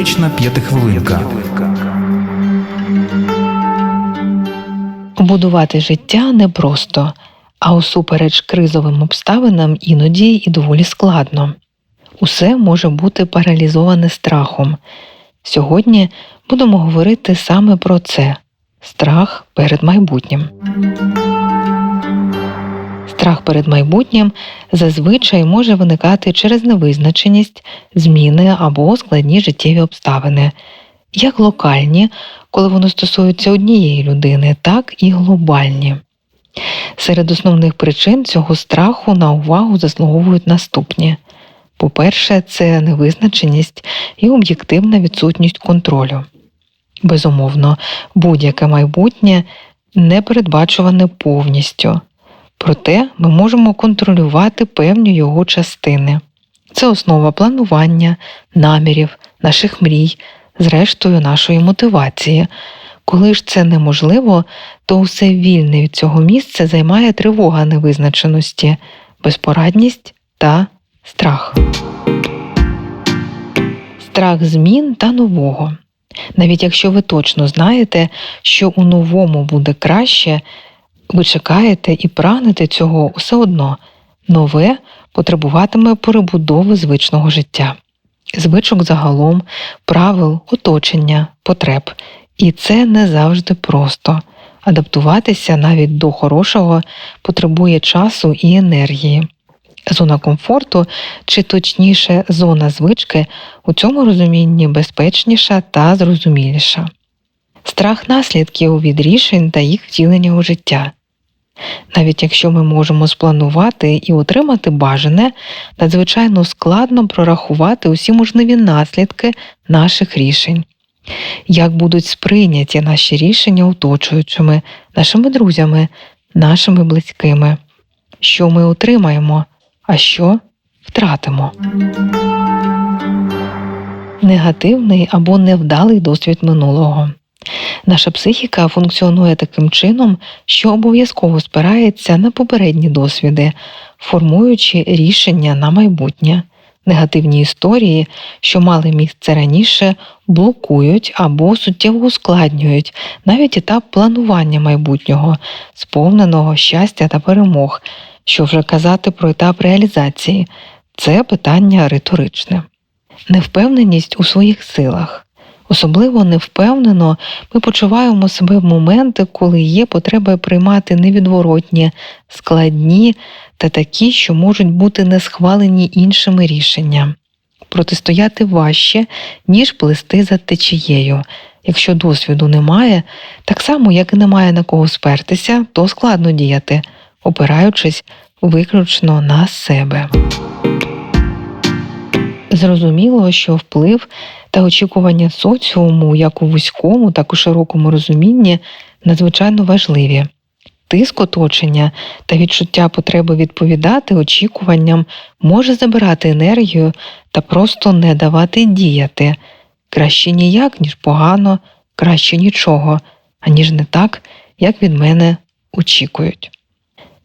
Практична п'ятихвилинка. Будувати життя непросто, а усупереч кризовим обставинам іноді і доволі складно. Усе може бути паралізоване страхом. Сьогодні будемо говорити саме про це страх перед майбутнім. Страх перед майбутнім зазвичай може виникати через невизначеність, зміни або складні життєві обставини, як локальні, коли воно стосується однієї людини, так і глобальні. Серед основних причин цього страху на увагу заслуговують наступні. По-перше, це невизначеність і об'єктивна відсутність контролю. Безумовно, будь-яке майбутнє не передбачуване повністю, проте ми можемо контролювати певні його частини. Це основа планування, намірів, наших мрій, зрештою нашої мотивації. Коли ж це неможливо, то усе вільне від цього місця займає тривога невизначеності, безпорадність та страх. Страх змін та нового. Навіть якщо ви точно знаєте, що у новому буде краще, ви чекаєте і прагнете цього все одно, нове потребуватиме перебудови звичного життя, звичок загалом, правил, оточення, потреб. І це не завжди просто. Адаптуватися навіть до хорошого потребує часу і енергії. Зона комфорту, чи точніше, зона звички у цьому розумінні безпечніша та зрозуміліша. Страх наслідків від рішень та їх втілення у життя. Навіть якщо ми можемо спланувати і отримати бажане, надзвичайно складно прорахувати усі можливі наслідки наших рішень, як будуть сприйняті наші рішення оточуючими, нашими друзями, нашими близькими, що ми отримаємо, а що втратимо. Негативний або невдалий досвід минулого. Наша психіка функціонує таким чином, що обов'язково спирається на попередні досвіди, формуючи рішення на майбутнє. Негативні історії, що мали місце раніше, блокують або суттєво ускладнюють навіть етап планування майбутнього, сповненого щастя та перемог, що вже казати про етап реалізації. Це питання риторичне. Невпевненість у своїх силах. Особливо невпевнено ми почуваємо себе в моменти, коли є потреба приймати невідворотні, складні та такі, що можуть бути не схвалені іншими рішення, протистояти важче, ніж плести за течією. Якщо досвіду немає, так само як і немає на кого спертися, то складно діяти, опираючись виключно на себе. Зрозуміло, що вплив та очікування соціуму як у вузькому, так у широкому розумінні надзвичайно важливі. Тиск оточення та відчуття потреби відповідати очікуванням може забирати енергію та просто не давати діяти. Краще ніяк, ніж погано, краще нічого, аніж не так, як від мене очікують.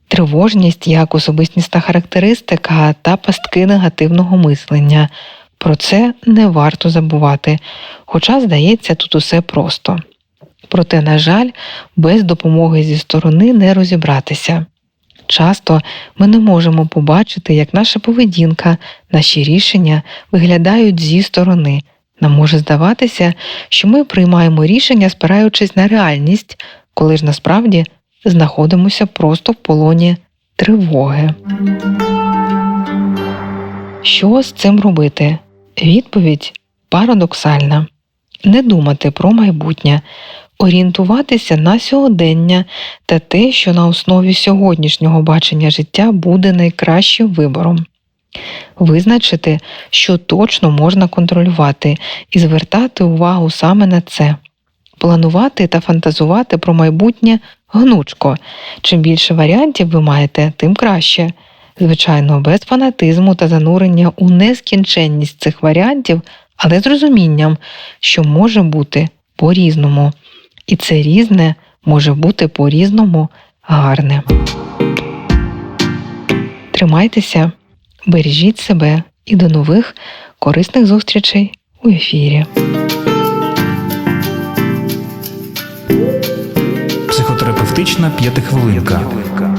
Тривожність як особистісна характеристика та пастки негативного мислення. Про це не варто забувати, хоча, здається, тут усе просто. Проте, на жаль, без допомоги зі сторони не розібратися. Часто ми не можемо побачити, як наша поведінка, наші рішення виглядають зі сторони. Нам може здаватися, що ми приймаємо рішення, спираючись на реальність, коли ж насправді знаходимося просто в полоні тривоги. Що з цим робити? Відповідь парадоксальна: не думати про майбутнє, орієнтуватися на сьогодення та те, що на основі сьогоднішнього бачення життя буде найкращим вибором. Визначити, що точно можна контролювати, і звертати увагу саме на це, планувати та фантазувати про майбутнє гнучко. Чим більше варіантів ви маєте, тим краще. Звичайно, без фанатизму та занурення у нескінченність цих варіантів, але з розумінням, що може бути по-різному. І це різне може бути по-різному гарне. Тримайтеся, бережіть себе і до нових корисних зустрічей у ефірі. Психотерапевтична п'ятихвилинка.